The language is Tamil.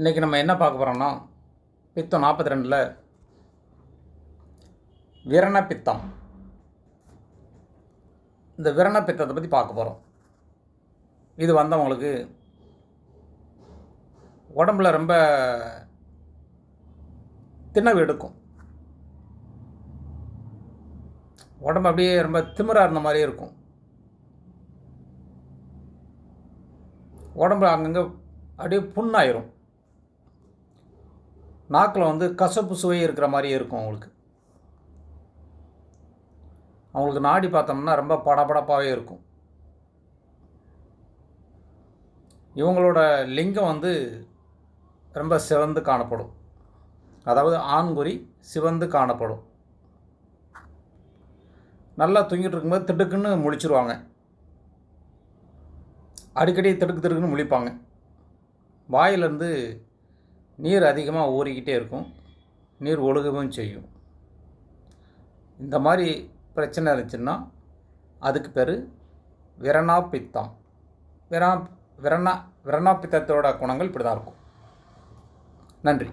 இன்றைக்கி நம்ம என்ன பார்க்க போகிறோம்னா பித்தம் நாற்பத்தி ரெண்டில் விரண பித்தம் இந்த விரண பித்தத்தை பற்றி பார்க்க போகிறோம் இது வந்தவங்களுக்கு உடம்புல ரொம்ப திணவு எடுக்கும். உடம்பு அப்படியே ரொம்ப திமிராக இருந்த மாதிரியே இருக்கும். உடம்பு அங்கங்கே அப்படியே புண்ணாயிரும். நாக்கில் வந்து கசப்பு சுவை இருக்கிற மாதிரியே இருக்கும் அவங்களுக்கு. அவங்களுக்கு நாடி பார்த்தோம்னா ரொம்ப படபடப்பாகவே இருக்கும். இவங்களோட லிங்கம் வந்து ரொம்ப சிவந்து காணப்படும். அதாவது ஆண்குறி சிவந்து காணப்படும். நல்லா தூங்கிட்டு இருக்கும்போது திடுக்குன்னு முழிச்சிருவாங்க. அடிக்கடி திடுக்கு திடுக்குன்னு முழிப்பாங்க. வாயிலேருந்து நீர் அதிகமாக ஊறிக்கிட்டே இருக்கும். நீர் ஒழுகவும் செய்யும். இந்த மாதிரி பிரச்சனை இருந்துச்சுன்னா அதுக்கு பேர் விரணா பித்தம் விரணா விரணா விரணாப்பித்தத்தோட குணங்கள் இப்படி தான் இருக்கும். நன்றி.